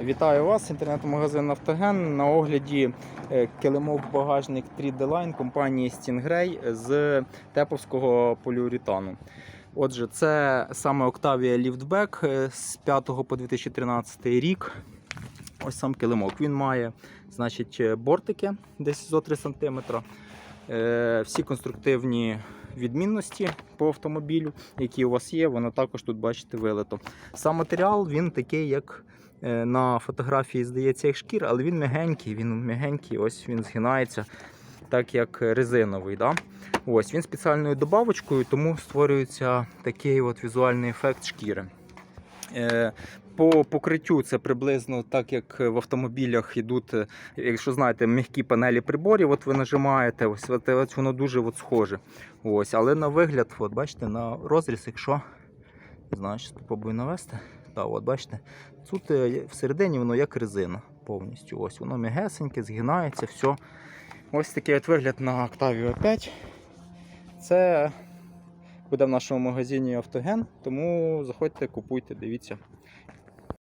Вітаю вас, інтернет-магазин Автоген. На огляді е, килимок багажник 3D Line компанії Stingray з теповського поліуретану. Отже, це саме Octavia Liftback е, з 5 по 2013 рік. Ось сам килимок. Він має значить, бортики десь зо 3 см. Е, Всі конструктивні відмінності по автомобілю, які у вас є, воно також тут бачите вилито. Сам матеріал він такий, як на фотографії здається, як шкір, але він м'ягенький, він м'ягенький, ось він згинається, так як резиновий. Да? Ось Він спеціальною добавочкою, тому створюється такий от візуальний ефект шкіри. Е, По покриттю це приблизно так, як в автомобілях йдуть, е, якщо знаєте, м'які панелі приборів, от ви нажимаєте, ось, от воно дуже от схоже. Ось, але на вигляд, от бачите, на розріз, якщо не спробую навести. Так, от бачите, тут е, всередині воно як резина повністю. Ось воно м'ягесеньке, згинається, все. Ось такий от вигляд на Octavia 5. Це буде в нашому магазині Автоген, тому заходьте, купуйте, дивіться.